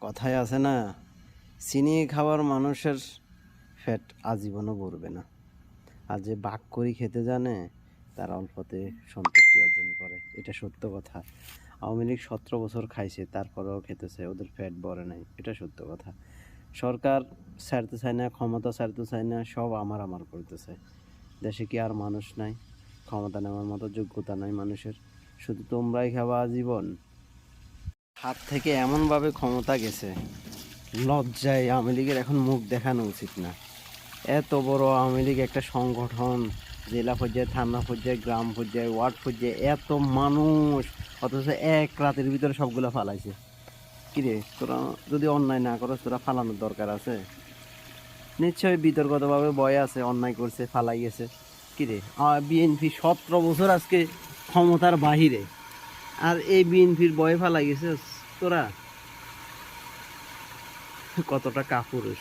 কথায় আছে না চিনি খাওয়ার মানুষের ফ্যাট আজীবনও ভরবে না। আর যে বাক করি খেতে জানে, তার অল্পতে সন্তুষ্টি অর্জন করে। এটা সত্য কথা। আওয়ামী লীগ সতেরো বছর খাইছে, তারপরেও খেতেছে, ওদের ফ্যাট বড়ে নাই। এটা সত্য কথা। সরকার ছাড়তে চায় না, ক্ষমতা ছাড়তে চায় না, সব আমার আমার করতেছে। দেশে কি আর মানুষ নাই? ক্ষমতা নেওয়ার মতো যোগ্যতা নাই মানুষের। শুধু তোমরাই খাওয়া আজীবন। হাত থেকে এমনভাবে ক্ষমতা গেছে, লজ্জায় আওয়ামী লীগের এখন মুখ দেখানো উচিত না। এত বড় আওয়ামী লীগ একটা সংগঠন, জেলা পর্যায়ে, থানা পর্যায়ে, গ্রাম পর্যায়ে, ওয়ার্ড পর্যায়ে, এত মানুষ, অথচ এক রাতের ভিতরে সবগুলো ফালাইছে। কিরে, তোরা যদি অন্যায় না করো তোরা ফালানোর দরকার আছে? নিশ্চয়ই বিতর্কতভাবে বয় আছে, অন্যায় করছে ফালাই গেছে কিরে বিএনপি সতেরো বছর আজকে ক্ষমতার বাহিরে। আর এই বিএনপির বয় ফালা গেছে তোরা কতটা কাপুরুষ।